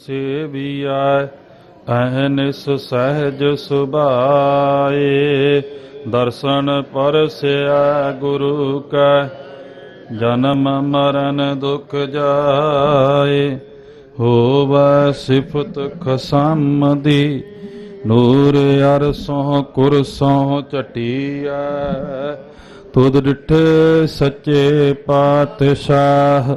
ਸੇਵੀਐ ਅਹਨਿਸ ਸਹਿਜ ਸੁਭਾਏ। ਦਰਸ਼ਨ ਪਰਸਿਆ ਗੁਰੂ ਕੈ, ਜਨਮ ਮਰਨ ਦੁਖ ਜਾਏ। ਹੋਵੈ ਸਿਫਤ ਖਸਮ ਦੀ ਨੂਰ ਅਰਸੋਂ ਕੁਰਸੋਂ ਚਟੀਐ ਤੁਧ ਡਿਠੇ ਸੱਚੇ ਪਾਤਸ਼ਾਹ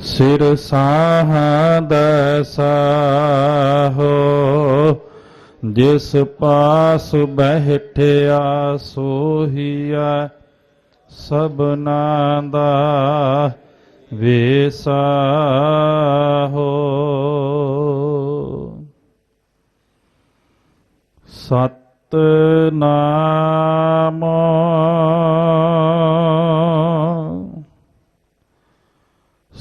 ਸਿਰ ਸਾਹ ਦਾ ਜਿਸ ਪਾਸ ਬਹਿਠਿਆ ਸੋਹੀਆ ਸਭਨਾ ਦਾ ਵੇਸਾਹੋ। ਸਤਨਾਮ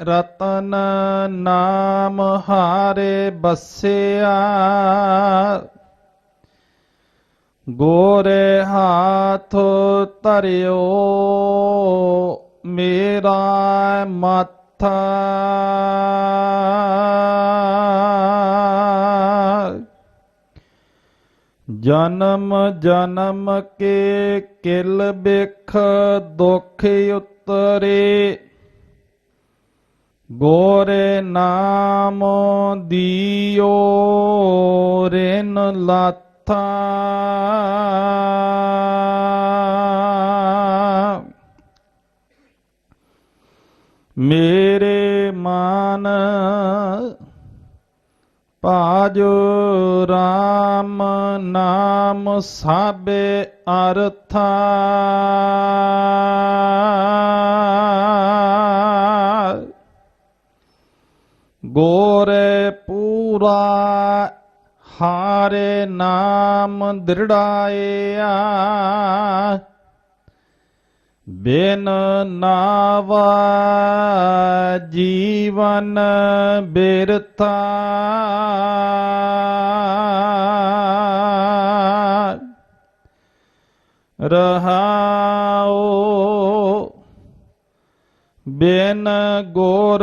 ਰਤਨ ਨਾਮ ਹਾਰੇ ਬਸਿਆ। ਗੋਰੇ ਹਾਥ ਧਰਿਓ, ਮੇਰਾ ਮਾਥਾ। ਜਨਮ ਜਨਮ ਕੇ ਕਿਲ ਬਿਖ ਦੁਖ ਉਤਰੇ। ਗੋਰੇ ਨਾਮ ਦਿਓ ਰੇਨ ਲਾਥਾ। ਮੇਰੇ ਮਨ ਪਾਜੋ RAM ਨਾਮ ਸਾਬੇ ਅਰਥਾ। ਗੋਰ ਪੂਰਾ ਹਾਰੇ ਨਾਮ ਦ੍ਰਿੜਾਇਆ। ਬਿਨ ਨਾਵਾ ਜੀਵਨ ਬਿਰਥਾ। ਰਹਾਓ ਬਿਨ ਗੋਰ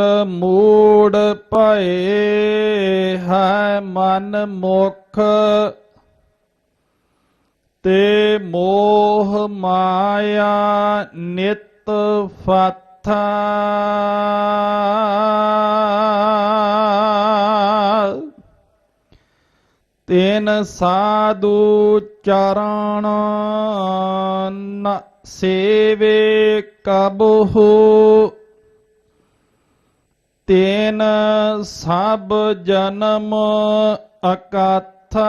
ਮੂੜ ਭਏ ਹੈ ਮਨ ਮੁਖ, ਤੇ ਮੋਹ ਮਾਇਆ ਨਿਤ ਫਾਥਾ ਤੈਨ ਸਾਧੂ ਚਰਣ ਨ ਸੇਵੇ ਕਬਹੂ। ਤੇਨ ਸਭ ਜਨਮ ਅਕਾਥਾ।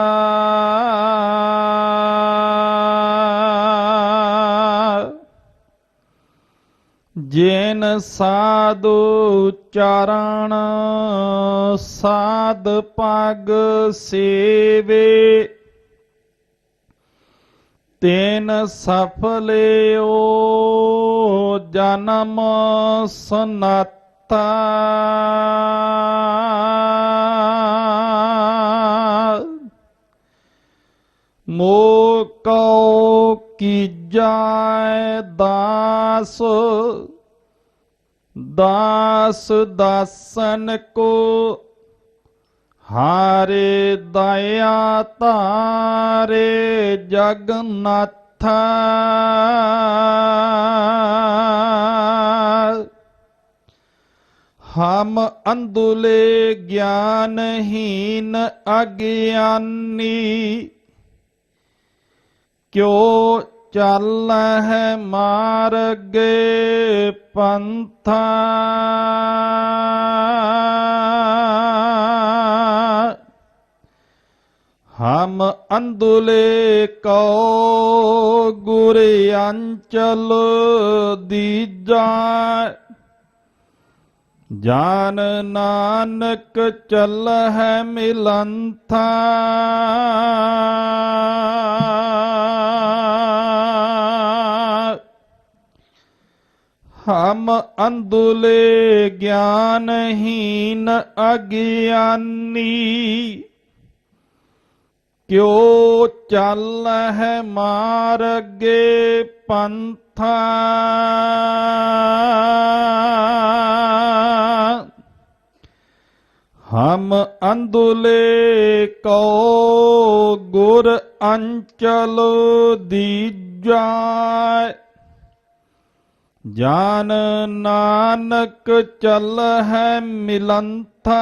ਜੇਨ ਸਾਧੂ ਚਰਨ ਸਾਧ ਪਗ ਸੇਵੇ। ਤੈਨ ਸਫਲਿਓ ਜਨਮ ਸਨਾਤਾ ਮੋਕੋ ਕੀਜੈ ਦਾਸ। ਦਾਸ ਦਾਸਨ ਕੋ ਹਾਰੇ ਦਇਆ ਤਾਰੇ ਜਗਨਨਾਥਾ ਹਮ ਅੰਦੁਲੇ ਗਿਆਨਹੀਨ ਅਗਿਆਨੀ, ਕਿਉ ਚੱਲ ਹੈ ਮਾਰਗੇ ਪੰਥਾ? ਹਮ ਅੰਦੁਲੇ ਕੋ ਗੁਰ ਅੰਚਲ ਦੀਜਾ ਜਾਨ ਨਾਨਕ ਚੱਲ ਹੈ ਮਿਲੰਥਾ। ਹਮ ਅੰਦੁਲੇ ਗਿਆਨਹੀਨ ਅਗਿਆਨੀ। ਕਿਉ ਚੱਲ ਹੈ ਮਾਰਗੇ ਪੰਥਾ। ਹਮ ਅੰਦੁਲੇ ਕੋ ਗੁਰ ਅੰਚਲ ਦੀਜਾ ਜਾਨ ਨਾਨਕ ਚੱਲ ਹੈ ਮਿਲੰਥਾ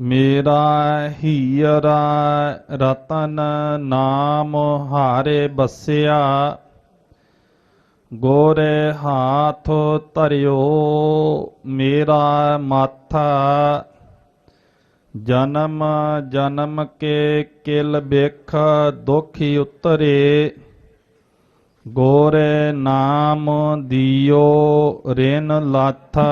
ਮੇਰਾ ਹੀਰਾ ਰਤਨ ਨਾਮ ਹਾਰੇ ਬਸਿਆ ਗੋਰੇ ਹਾਥ ਧਰਿਓ ਮੇਰਾ ਮਾਥਾ ਜਨਮ ਜਨਮ ਕੇ ਕਿਲ ਬਿਖ ਦੁਖੀ ਉਤਰੇ ਗੋਰੇ ਨਾਮ ਦਿਓ ਰੇਨ ਲਾਥਾ